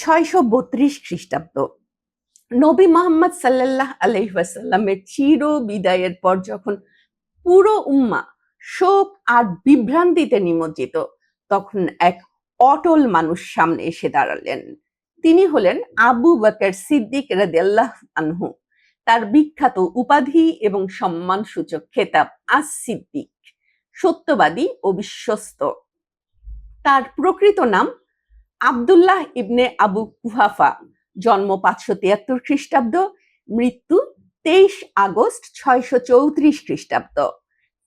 ছয়শো বত্রিশ খ্রিস্টাব্দ। নবী মোহাম্মদ সাল্লাহ আলহিহাসাল্লামের চির বিদায়ের পর যখন পুরো উম্মা শোক আর বিভ্রান্তিতে নিমজ্জিত, তখন এক অটল মানুষ সামনে এসে দাঁড়ালেন। তিনি হলেন আবু বকর সিদ্দিক রাদিয়াল্লাহ আনহু। তার বিখ্যাত উপাধি এবং সম্মানসূচক খেতাব আস সিদ্দিক সত্যবাদী ও বিশ্বস্ত। তার প্রকৃত নাম আব্দুল্লাহ ইবনে আবু কুহাফা, জন্ম পাঁচশো তিয়াত্তর খ্রিস্টাব্দ, মৃত্যু তেইশ আগস্ট ছয়শো চৌত্রিশ খ্রিস্টাব্দ।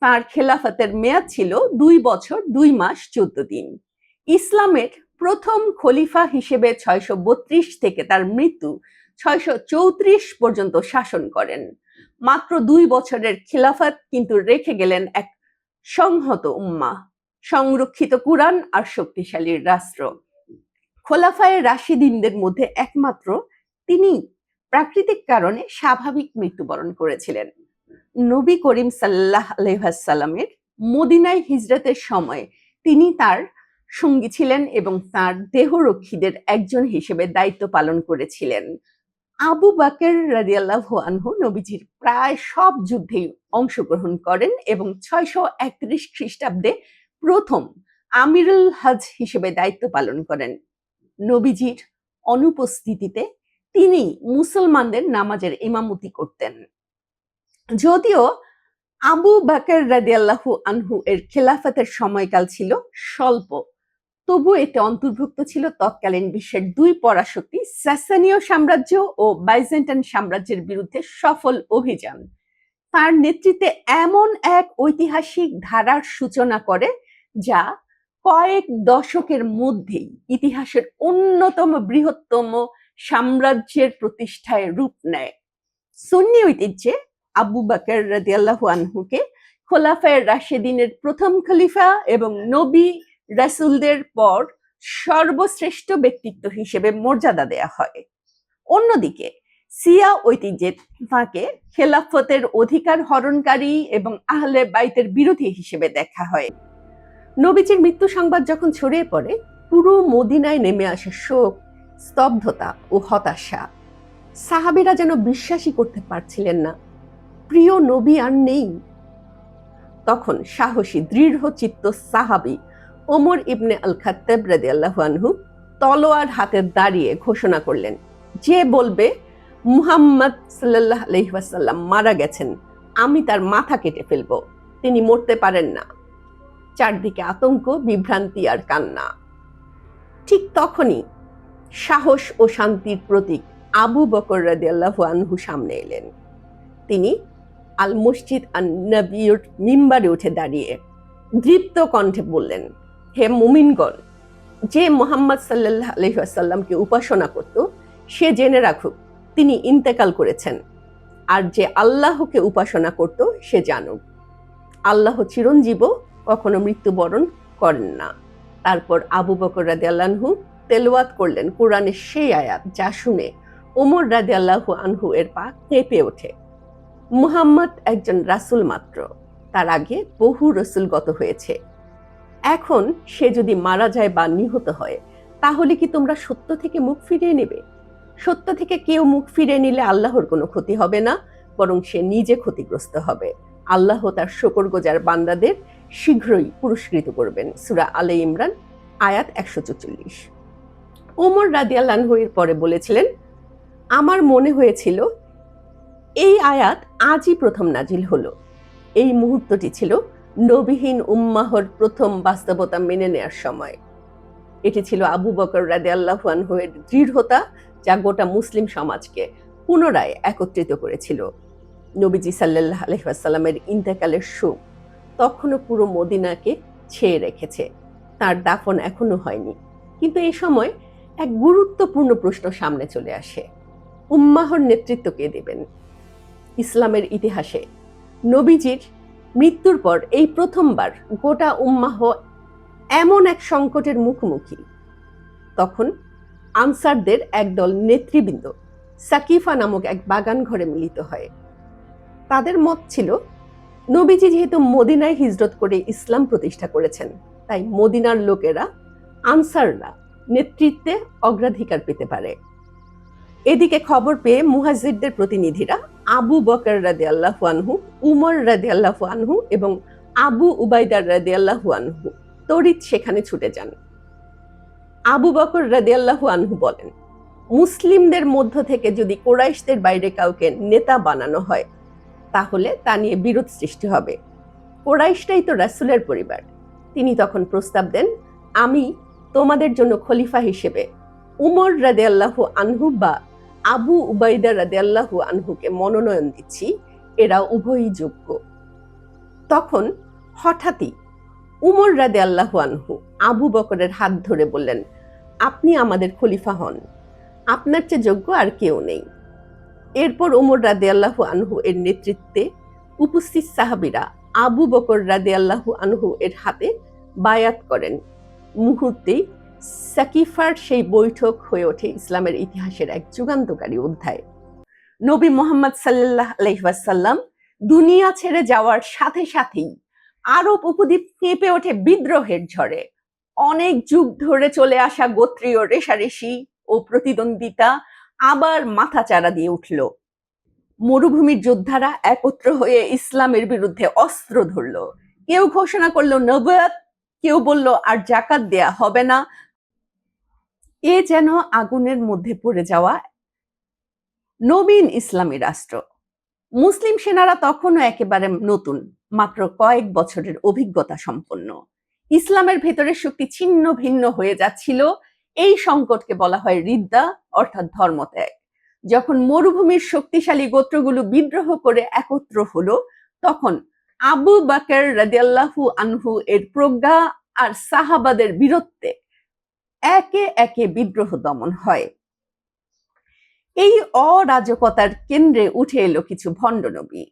তার খেলাফতের মেয়াদ ছিল দুই বছর দুই মাস চোদ্দ দিন। ইসলামের প্রথম খলিফা হিসেবে ছয়শো বত্রিশ থেকে তার মৃত্যু ছয়শো চৌত্রিশ পর্যন্ত শাসন করেন। মাত্র দুই বছরের খিলাফত কিন্তু রেখে গেলেন এক সংহত উম্মা সংরক্ষিত কুরআন আর শক্তিশালী রাষ্ট্র। খোলাফায় রাশিদিনদের মধ্যে একমাত্র তিনি প্রাকৃতিক কারণে স্বাভাবিক মৃত্যুবরণ করেছিলেন। নবী করিম সাল্লাহ আলহাসাল্লামের মদিনায় হিজরতের সময় তিনি তার সঙ্গী ছিলেন এবং তার দেহরক্ষীদের একজন হিসেবে দায়িত্ব পালন করেছিলেন। আবু বাকের রাদিয়াল্লাহ আনহু নবীজির প্রায় সব যুদ্ধেই অংশগ্রহণ করেন এবং ছয়শো একত্রিশ খ্রিস্টাব্দে প্রথম আমিরুল হজ হিসেবে দায়িত্ব পালন করেন। নবীজির অনুপস্থিতিতে তিনি মুসলমানদের নামাজের ইমামতি করতেন। যদিও আবু বাকের রাদিয়াল্লাহু আনহু এর খেলাফতের সময়কাল ছিল স্বল্প, তবু এতে অন্তর্ভুক্ত ছিল তৎকালীন বিশ্বের দুই পরাশক্তি স্যাসানীয় সাম্রাজ্য ও বাইজেন্টাইন সাম্রাজ্যের বিরুদ্ধে সফল অভিযান। তার নেতৃত্বে এমন এক ঐতিহাসিক ধারার সূচনা করে যা কয়েক দশকের মধ্যেই ইতিহাসের অন্যতম বৃহত্তম সাম্রাজ্যের প্রতিষ্ঠায় রূপ নেয়। সুন্নি ঐতিহ্যে আবু বাকর রাদিয়াল্লাহু আনহুকে খোলাফায়ের রাশেদিনের প্রথম খলিফা এবং নবী রাসুলদের পর সর্বশ্রেষ্ঠ ব্যক্তিত্ব হিসেবে মর্যাদা দেয়া হয়। অন্যদিকে সিয়া ঐতিহ্যে তাকে খেলাফতের অধিকার হরণকারী এবং আহলে বাইতের বিরোধী হিসেবে দেখা হয়। নবীজির মৃত্যু সংবাদ যখন ছড়িয়ে পড়ে, পুরো মদিনায় নেমে আসে শোক, স্তব্ধতা ও হতাশা। সাহাবিরা যেন বিশ্বাসই করতে পারছিলেন না। প্রিয় নবী আর নেই। তখন সাহসী, দৃঢ় চিত্ত সাহাবি ওমর ইবনে আল খাত্তাব রাদিয়াল্লাহু আনহু তলোয়ার হাতে দাঁড়িয়ে ঘোষণা করলেন, যে বলবে, মুহাম্মদ সাল্লাহ আলহিহাসাল্লাম মারা গেছেন, আমি তার মাথা কেটে ফেলব। তিনি মরতে পারেন না। চারদিকে আতঙ্ক, বিভ্রান্তি আর কান্না। ঠিক তখনই সাহস ও শান্তির প্রতীক আবু বকর রাদিয়াল্লাহু আনহু সামনে এলেন। তিনি আল মসজিদ আন নবীর মিম্বারে উঠে দাঁড়িয়ে দৃপ্ত কণ্ঠে বললেন, হে মুমিনগণ, যে মোহাম্মদ সাল্লাহ আলহিহাসাল্লামকে উপাসনা করত, সে জেনে রাখুক, তিনি ইন্তেকাল করেছেন। আর যে আল্লাহকে উপাসনা করত, সে জানুক। আল্লাহ চিরঞ্জীব কখনো মৃত্যুবরণ করেন না। তারপর আবু বকর রাদে আল্লাহু তেলোয়াত করলেন কোরআনের সেই আয়াত যা শুনে ওমর রাদে আল্লাহু আনহু এর পা কেঁপে ওঠে। মুহাম্মদ একজন রাসুল মাত্র, তার আগে বহু রসুলগত হয়েছে। এখন সে যদি মারা যায় বা নিহত হয়, তাহলে কি তোমরা সত্য থেকে মুখ ফিরিয়ে নেবে? সত্য থেকে কেউ মুখ ফিরিয়ে নিলে আল্লাহর কোনো ক্ষতি হবে না, বরং সে নিজে ক্ষতিগ্রস্ত হবে। আল্লাহ তার শকর গোজার বান্দাদের শীঘ্রই পুরস্কৃত করবেন সুরা আলে ইমরান, আয়াত একশো চল্লিশ। ওমর রাদিয়াল্লাহয়ের পরে বলেছিলেন, আমার মনে হয়েছিল, এই আয়াত আজই প্রথম নাজিল হলো। এই মুহূর্তটি ছিল নবীহীন উম্মাহর প্রথম বাস্তবতা মেনে নেয়ার সময়। এটি ছিল আবু বকর রাদে আল্লাহানহের দৃঢ়তা, যা গোটা মুসলিম সমাজকে পুনরায় একত্রিত করেছিল। নবীজি সাল্লাহ আলহিহাসাল্লামের ইন্তেকালের শোক তখনও পুরো মদিনাকে ছেয়ে রেখেছে। তার দাফন এখনও হয়নি। কিন্তু এই সময় এক গুরুত্বপূর্ণ প্রশ্ন সামনে চলে আসে। উম্মাহর নেতৃত্ব কে দেবেন? ইসলামের ইতিহাসে নবীজির মৃত্যুর পর এই প্রথমবার গোটা উম্মাহ এমন এক সংকটের মুখোমুখি। তখন আনসারদের একদল নেতৃবৃন্দ সাকিফা নামক এক বাগান ঘরে মিলিত হয়। তাদের মত ছিল নবীজি যেহেতু মদিনায় হিজরত করে ইসলাম প্রতিষ্ঠা করেছেন, তাই মদিনার লোকেরা আনসাররা নেতৃত্বে অগ্রাধিকার পেতে পারে। এদিকে খবর পেয়ে মুহাজিরদের প্রতিনিধিরা আবু বকর রাদে আল্লাহু আনহু, উমর রাদে আল্লাহু আনহু এবং আবু উবাইদার রাদে আল্লাহু আনহু তড়িৎ সেখানে ছুটে যান। আবু বকর রাদে আল্লাহু আনহু বলেন, মুসলিমদের মধ্য থেকে যদি কোরাইশদের বাইরে কাউকে নেতা বানানো হয় তাহলে তা নিয়ে বিরোধ সৃষ্টি হবে। কোরাইশটাই তো রাসুলের পরিবার। তিনি তখন প্রস্তাব দেন, আমি তোমাদের জন্য খলিফা হিসেবে উমর রাদে আল্লাহু আনহু বা আবু উবাইদা রাদে আল্লাহু আনহুকে মনোনয়ন দিচ্ছি, এরা উভয়ই যোগ্য। তখন হঠাৎই উমর রাদে আল্লাহু আনহু আবু বকরের হাত ধরে বললেন, আপনি আমাদের খলিফা হন। আপনার চেয়ে যোগ্য আর কেউ নেই। এরপর উমর রাদে আল্লাহু আনহু এর নেতৃত্বে উপস্থিত সাহাবিরা আবু বকর রাদে আল্লাহু আনহু এর হাতে বায়াত করেন। মুহূর্তেই সাকিফার সেই বৈঠক হয়ে ওঠে ইসলামের ইতিহাসের এক যুগান্তকারী অধ্যায়। নবী মোহাম্মদ সাল্লাহ আলহিহাসাল্লাম দুনিয়া ছেড়ে যাওয়ার সাথে সাথেই আরব উপদ্বীপ কেঁপে ওঠে বিদ্রোহের ঝড়ে। অনেক যুগ ধরে চলে আসা গোত্রীয় রেশারেশি ও প্রতিদ্বন্দ্বিতা আবার মাথা চারা দিয়ে উঠল। মরুভূমির যোদ্ধারা একত্র হয়ে ইসলামের বিরুদ্ধে অস্ত্র ধরল। কেউ ঘোষণা করল নবয়াত কেউ বলল, আর জাকাত দেয়া হবে না। এ যেন আগুনের মধ্যে পড়ে যাওয়া নবীন ইসলামী রাষ্ট্র। মুসলিম সেনারা তখনও একেবারে নতুন, মাত্র কয়েক বছরের অভিজ্ঞতা সম্পন্ন। ইসলামের ভেতরের শক্তি ছিন্ন ভিন্ন হয়ে যাচ্ছিল এই সংকটকে বলা হয় রিদ্দা, অর্থাৎ ধর্মত্যাগ। যখন মরুভূমির শক্তিশালী গোত্রগুলো বিদ্রোহ করে একত্র হলো, তখন আবু বাকের রাদিয়াল্লাহু আনহু এর প্রজ্ঞা আর সাহাবাদের বীরত্বে একে একে বিদ্রোহ দমন হয়। এই অরাজকতার কেন্দ্রে উঠে এলো কিছু ভণ্ডনবী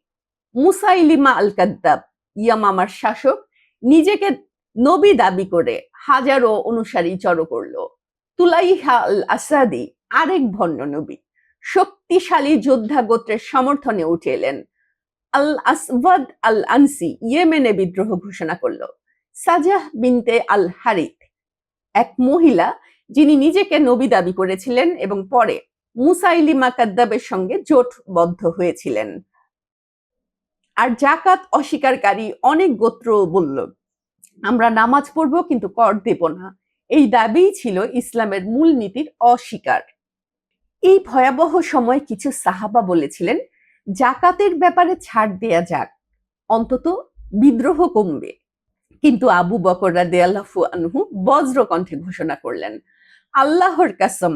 মুসাইলিমা আল কাদ্দাব ইয়ামামার শাসক, নিজেকে নবী দাবি করে হাজারো অনুসারী জড়ো করল। তুলাইহা আল আসাদি আরেক ভণ্ড নবী, শক্তিশালী যোদ্ধা গোত্রের সমর্থনে উঠে এলেন। আল আসওয়াদ আল আনসি ইয়েমেনে বিদ্রোহ ঘোষণা করল। সাজাহ বিনতে আল হারিত এক মহিলা যিনি নিজেকে নবী দাবি করেছিলেন এবং পরে মুসাইলি কাদ্দাবের সঙ্গে জোটবদ্ধ হয়েছিলেন। আর জাকাত অস্বীকারী অনেক গোত্র বলল, আমরা নামাজ পড়ব কিন্তু কর দেব না। এই দাবিই ছিল ইসলামের মূল নীতির অস্বীকার। এই ভয়াবহ সময় কিছু সাহাবা বলেছিলেন, জাকাতের ব্যাপারে ছাড় দেয়া যাক, অন্তত বিদ্রোহ কমবে। কিন্তু আবু বকররা দেয়াল্লাফু আনহু বজ্র কণ্ঠে ঘোষণা করলেন, আল্লাহর কাসম,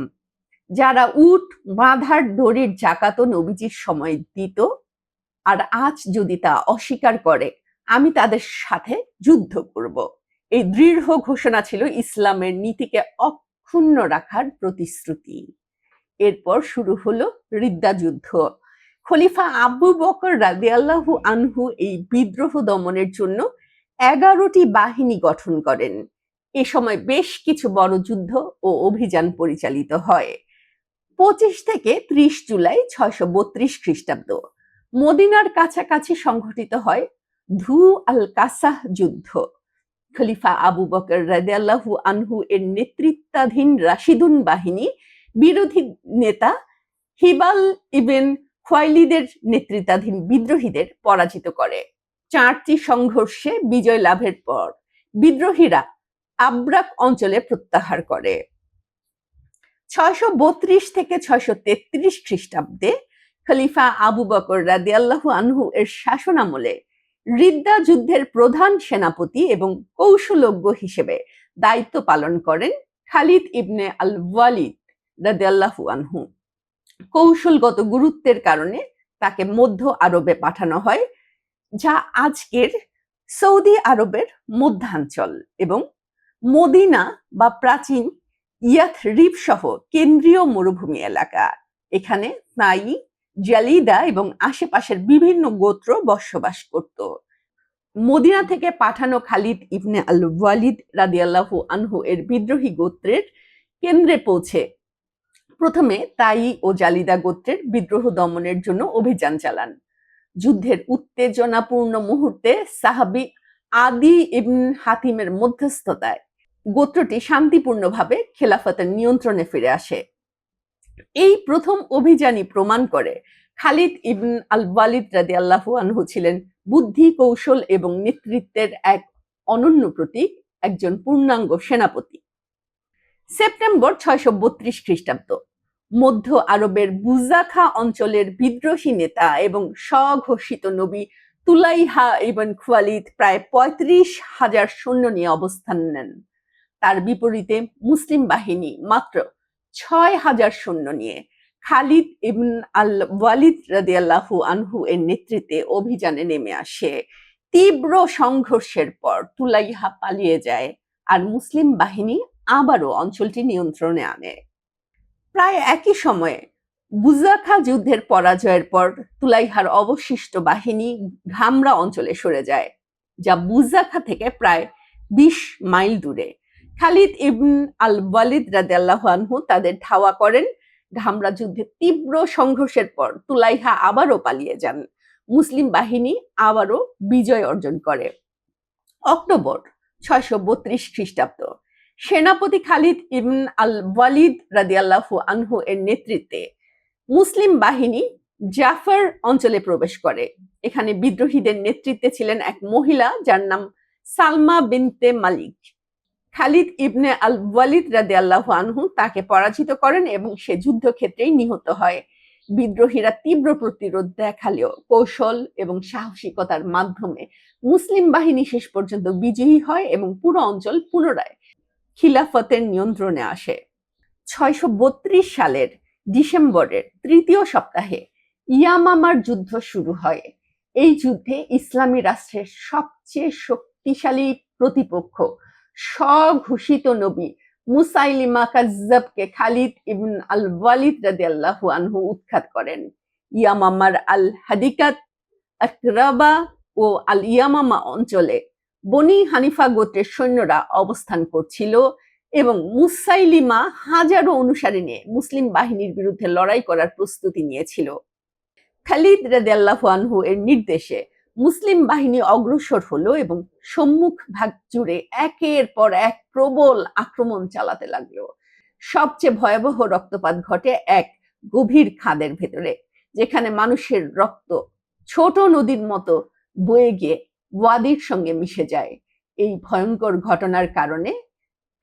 যারা উট, বাঁধার দড়ির জাকাত নবীজির সময় দিত, আর আজ যদি তা অস্বীকার করে, আমি তাদের সাথে যুদ্ধ করব। এই দৃঢ় ঘোষণা ছিল ইসলামের নীতিকে অক্ষুণ্ণ রাখার প্রতিশ্রুতি। এরপর শুরু হলো রিদ্দা যুদ্ধ। খলিফা আবু বকর রাদিয়াল্লাহু আনহু এই বিদ্রোহ দমনের জন্য এগারোটি বাহিনী গঠন করেন। এ সময় বেশ কিছু বড় যুদ্ধ ও অভিযান পরিচালিত হয়। পঁচিশ থেকে ত্রিশ জুলাই ছয়শো বত্রিশ খ্রিস্টাব্দ। মদিনার কাছাকাছি সংঘটিত হয় ধু আল কাসাহ যুদ্ধ। খলিফা আবু বকর রাদিয়াল্লাহু আনহু এর নেতৃত্বাধীন রাশিদুন বাহিনী বিরোধী নেতা হিবাল ইবেন খোয়াইলিদের নেতৃত্বাধীন বিদ্রোহীদের পরাজিত করে। চারটি সংঘর্ষে বিজয় লাভের পর বিদ্রোহীরা আব্রাক অঞ্চলে প্রত্যাহার করে। ছয়শো বত্রিশ থেকে ছয়শো তেত্রিশ খ্রিস্টাব্দে খলিফা আবু বকর রাদিয়াল্লাহু আনহু এর শাসনামলে রিদ্দা যুদ্ধের প্রধান সেনাপতি এবং কৌশলজ্ঞ হিসেবে দায়িত্ব পালন করেন খালিদ ইবনে আল ওয়ালিদ রাদিয়াল্লাহু আনহু। কৌশলগত গুরুত্বের কারণে তাকে মধ্য আরবে পাঠানো হয়, যা আজকের সৌদি আরবের মধ্যাঞ্চল এবং মদিনা বা প্রাচীন ইয়াথ রিপ সহ কেন্দ্রীয় মরুভূমি এলাকা। এখানে তাই জালিদা এবং আশেপাশের বিভিন্ন গোত্র বসবাস করত। মদিনা থেকে পাঠানো খালিদ ইবনে আল ওয়ালিদ রাদিয়াল্লাহু আনহু এর বিদ্রোহী গোত্রের কেন্দ্রে পৌঁছে। প্রথমে তাই ও জালিদা গোত্রের বিদ্রোহ দমনের জন্য অভিযান চালান। যুদ্ধের উত্তেজনাপূর্ণ মুহূর্তে সাহাবি আদি ইবন হাতিমের মধ্যস্থতায় গোত্রটি শান্তিপূর্ণভাবে খেলাফতের নিয়ন্ত্রণে ফিরে আসে। এই প্রথম অভিযানই প্রমাণ করে। খালিদ ইবন আল ওয়ালিদ রাদি আল্লাহু আনহু ছিলেন বুদ্ধি কৌশল এবং নেতৃত্বের এক অনন্য প্রতীক, একজন পূর্ণাঙ্গ সেনাপতি। সেপ্টেম্বর ছয়শো বত্রিশ খ্রিস্টাব্দ। মধ্য আরবের বুজাখা অঞ্চলের বিদ্রোহী নেতা এবং স্বঘোষিত নবী তুলাইহা ইবন খুয়ালিদ প্রায় পঁয়ত্রিশ হাজার সৈন্য নিয়ে অবস্থান নেন। তার বিপরীতে মুসলিম বাহিনী মাত্র ছয় হাজার সৈন্য নিয়ে খালিদ ইবন আল ওয়ালিদ রাদিয়াল্লাহু আনহু এর নেতৃত্বে অভিযানে নেমে আসে। তীব্র সংঘর্ষের পর তুলাইহা পালিয়ে যায় আর মুসলিম বাহিনী আবারও অঞ্চলটি নিয়ন্ত্রণে আনে। প্রায় একই সময়ে বুজাখা যুদ্ধের পরাজয়ের পর তুলাইহার অবশিষ্ট বাহিনী ঘামরা অঞ্চলে সরে যায়, যা বুজাখা থেকে প্রায় বিশ মাইল দূরে। খালিদ ইবন আল ওয়ালিদ রাদিয়াল্লাহু আনহু তাদের ধাওয়া করেন। ঘামরা যুদ্ধে তীব্র সংঘর্ষের পর তুলাইহা আবারও পালিয়ে যান। মুসলিম বাহিনী আবারও বিজয় অর্জন করে। অক্টোবর ছয়শো বত্রিশ খ্রিস্টাব্দ। সেনাপতি খালিদ ইবন আল ওয়ালিদ রাদিয়াল্লাহু আনহু এর নেতৃত্বে মুসলিম বাহিনী জাফর অঞ্চলে প্রবেশ করে। এখানে বিদ্রোহীদের নেতৃত্বে ছিলেন এক মহিলা যার নাম সালমা বিনতে মালিক। খালিদ ইবনে আল ওয়ালিদ রাদে আল্লাহ আনহু তাকে পরাজিত করেন এবং সে যুদ্ধক্ষেত্রেই নিহত হয়। বিদ্রোহীরা তীব্র প্রতিরোধ দেখালেও কৌশল এবং সাহসিকতার মাধ্যমে মুসলিম বাহিনী শেষ পর্যন্ত বিজয়ী হয় এবং পুরো অঞ্চল পুনরায় খিলাফতের নিয়ন্ত্রণে আসে। ছয়শো বত্রিশ সালের ডিসেম্বরের তৃতীয় সপ্তাহে ইয়ামামার যুদ্ধ শুরু হয়। এই যুদ্ধে ইসলামী রাষ্ট্রের সবচেয়ে শক্তিশালী প্রতিপক্ষ স্বঘোষিত নবী মুসাইলিমা কাজ্জাবকে খালিদ ইবন আল ওয়ালিদ রাদিয়াল্লাহু আনহু উৎখাত করেন। ইয়ামামার আল হাদিকাত আকরাবা ও আল ইয়ামামা অঞ্চলে বনি হানিফা গোত্রের সৈন্যরা অবস্থান করছিল এবং মুসাইলিমা হাজারো অনুসারী নিয়ে মুসলিম বাহিনীর বিরুদ্ধে লড়াই করার প্রস্তুতি নিয়েছিল। খালিদ রাদিয়াল্লাহু আনহু এর নির্দেশে মুসলিম বাহিনী অগ্রসর হলো এবং সম্মুখ ভাগ জুড়ে একের পর এক প্রবল আক্রমণ চালাতে লাগল। সবচেয়ে ভয়াবহ রক্তপাত ঘটে এক গভীর খাদের ভেতরে, যেখানে মানুষের রক্ত ছোট নদীর মতো বয়ে গিয়ে ওয়াদির সঙ্গে মিশে যায়। এই ভয়ঙ্কর ঘটনার কারণে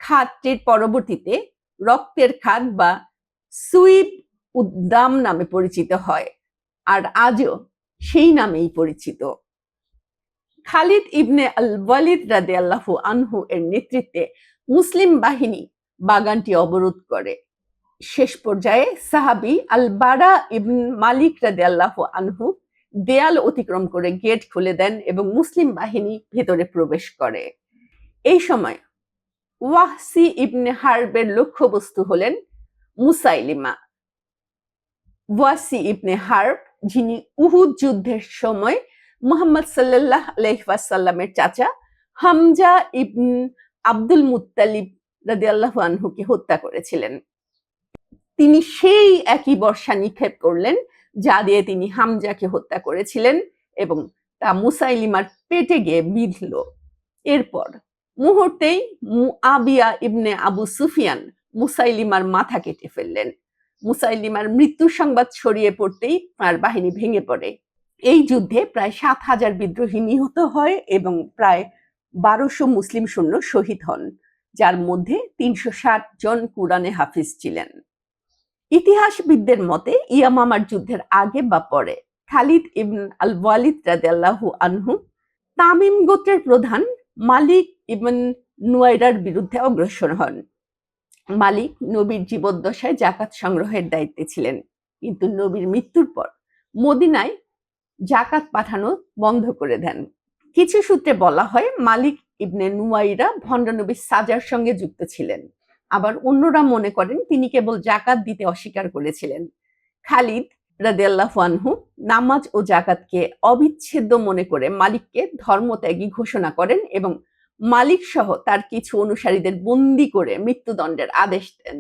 খাদটির পরবর্তীতে রক্তের খাদ বা সুইপ উদ্দাম নামে পরিচিত হয়, আর আজও সেই নামেই পরিচিত। খালিদ ইবনে আল রাদে আল্লাহু আনহু এর নেতৃত্বে মুসলিম বাহিনী বাগানটি অবরোধ করে। শেষ পর্যায়ে সাহাবি আল বারা ইবন মালিক রাদে আল্লাহু আনহু দেয়াল অতিক্রম করে গেট খুলে দেন এবং মুসলিম বাহিনী ভেতরে প্রবেশ করে। এই সময় ওয়াহসি ইবনে হার্বের লক্ষ্যবস্তু হলেন মুসাইলিমা। ওয়াসি ইবনে হার্ব, যিনি উহুদ যুদ্ধের সময় মুহাম্মদ সাল্লাহ আলহাসাল্লামের চাচা হামজা ইবন আব্দুল মুতালিব রাদি আল্লাহ আনহুকে হত্যা করেছিলেন। তিনি সেই একই বর্ষা নিক্ষেপ করলেন, যা দিয়ে তিনি হামজাকে হত্যা করেছিলেন এবং তা মুসাইলিমার পেটে গিয়ে বিঁধল। এরপর মুহূর্তেই আবিয়া ইবনে আবু সুফিয়ান মুসাইলিমার মাথা কেটে ফেললেন। মুসাইলিমার মৃত্যু সংবাদ ছড়িয়ে পড়তেই তার বাহিনী ভেঙে পড়ে। এই যুদ্ধে প্রায় সাত হাজার বিদ্রোহী নিহত হয় এবং প্রায় বারোশো মুসলিম সৈন্য শহীদ হন, যার মধ্যে তিনশো ষাট জন কুরআনে হাফিজ ছিলেন। ইতিহাসবিদদের মতে, ইয়ামামার যুদ্ধের আগে বা পরে খালিদ ইবন আল ওয়ালিদ রাদিয়াল্লাহু আনহু তামিম গোত্রের প্রধান মালিক ইবন নুয়াইরার বিরুদ্ধে অগ্রসর হন। মালিক নবীর জীবদ্দশায় জাকাত সংগ্রহের দায়িত্বে ছিলেন, কিন্তু নবীর মৃত্যুর পর মদিনায় জাকাত পাঠানো বন্ধ করে দেন। কিছু সূত্রে বলা হয়, মালিক ইবনে নুয়াইরা ভণ্ডনবী সাজার সঙ্গে যুক্ত ছিলেন। আবার অন্যরা মনে করেন, তিনি কেবল জাকাত দিতে অস্বীকার করেছিলেন। খালিদ রাদেল্লাহ নামাজ ও জাকাতকে অবিচ্ছেদ্য মনে করে মালিককে ধর্মত্যাগী ঘোষণা করেন এবং মালিক সহ তার কিছু অনুসারীদের বন্দি করে মৃত্যুদণ্ডের আদেশ দেন।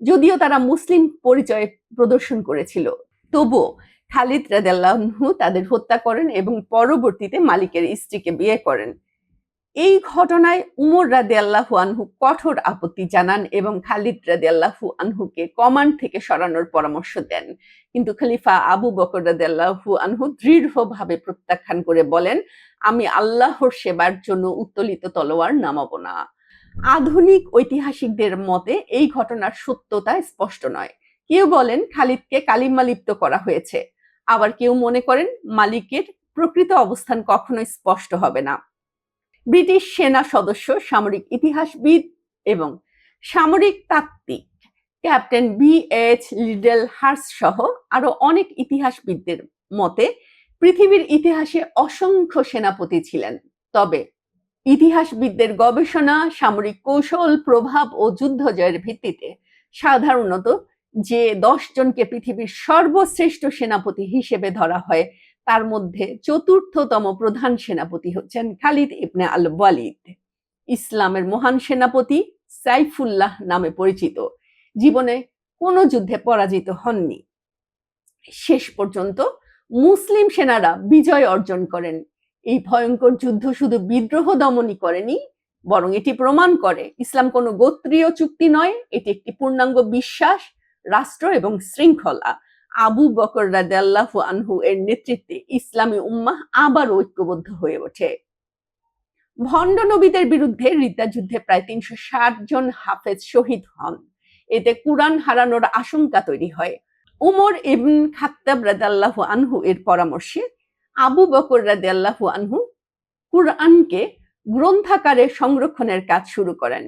যদিও তারা মুসলিম পরিচয় প্রদর্শন করেছিল, তবুও খালিদ রাদাল্লাহু তাদের হত্যা করেন এবং পরবর্তীতে মালিকের স্ত্রীকে বিয়ে করেন। এই ঘটনায় উমর রাদে আল্লাহু আনহু কঠোর আপত্তি জানান এবং খালিদ রাদে আল্লাহু আনহুকে কমান্ড থেকে সরানোর পরামর্শ দেন। কিন্তু খলিফা আবু বকর রাদে আল্লাহু আনহু দৃঢ়ভাবে প্রত্যাখ্যান করে বলেন, আমি আল্লাহর সেবার জন্য উত্তোলিত তলোয়ার নামাবো না। আধুনিক ঐতিহাসিকদের মতে এই ঘটনার সত্যতা স্পষ্ট নয়। কেউ বলেন, খালিদকে কালিমা লিপ্ত করা হয়েছে। আবার কেউ মনে করেন মালিকের প্রকৃত অবস্থান কখনোই স্পষ্ট হবে না। ব্রিটিশ সেনা সদস্য, সামরিক ইতিহাসবিদ এবং সামরিক তাত্ত্বিক captain B H Liddell Hart সহ আরও অনেক ইতিহাসবিদদের মতে পৃথিবীর ইতিহাসে অসংখ্য সেনাপতি ছিলেন। তবে ইতিহাসবিদদের গবেষণা, সামরিক কৌশল, প্রভাব ও যুদ্ধ জয়ের ভিত্তিতে সাধারণত যে দশ জনকে পৃথিবীর সর্বশ্রেষ্ঠ সেনাপতি হিসেবে ধরা হয়, তার মধ্যে চতুর্থতম প্রধান সেনাপতি হচ্ছেন খালিদ ইবনে আল ওয়ালিদ। ইসলামের মহান সেনাপতি সাইফুল্লাহ নামে পরিচিত। জীবনে কোনো যুদ্ধে পরাজিত হননি। শেষ পর্যন্ত মুসলিম সেনারা বিজয় অর্জন করেন। এই ভয়ঙ্কর যুদ্ধ শুধু বিদ্রোহ দমনই করেনি, বরং এটি প্রমাণ করে, ইসলাম কোনো গোত্রীয় চুক্তি নয়, এটি একটি পূর্ণাঙ্গ বিশ্বাস রাষ্ট্র এবং শৃঙ্খলা। আবু বকর রাদিয়াল্লাহু আনহু এর নেতৃত্বে ইসলামী উম্মাহ আবার ঐক্যবদ্ধ হয়ে ওঠে। ভণ্ড নবীদের বিরুদ্ধে যুদ্ধে প্রায় তিনশো ষাট জন হাফেজ শহীদ হন। এতে কুরআন হারানোর আশঙ্কা তৈরি হয়। উমর ইবন খাত্তাব রাদাল্লাহু আনহু এর পরামর্শে আবু বকর রাদিয়াল্লাহু আনহু কুরআনকে গ্রন্থাকারে সংরক্ষণের কাজ শুরু করেন।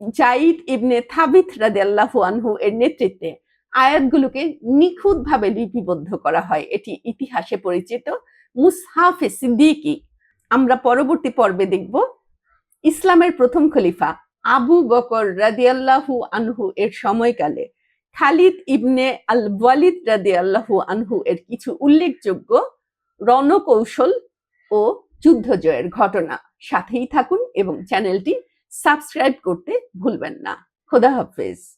জাইদ ইবনে থাবিত রাদিয়াল্লাহু আনহু এর নেতৃত্বে আয়াতগুলোকে নিখুঁতভাবে লিপিবদ্ধ করা হয়। এটি ইতিহাসে পরিচিত। মুসহাফে সিদ্দিকি। আমরা পরবর্তী পর্বে দেখব ইসলামের প্রথম খলিফা আবু বকর রাদিয়াল্লাহু আনহু এর সময়কালে। খালিদ ইবনে আল ওয়ালিদ রাদিয়াল্লাহু আনহু এর কিছু উল্লেখযোগ্য রণকৌশল ও যুদ্ধ জয়ের ঘটনা। সাথেই থাকুন এবং চ্যানেলটি সাবস্ক্রাইব করতে ভুলবেন না। খোদা হাফেজ।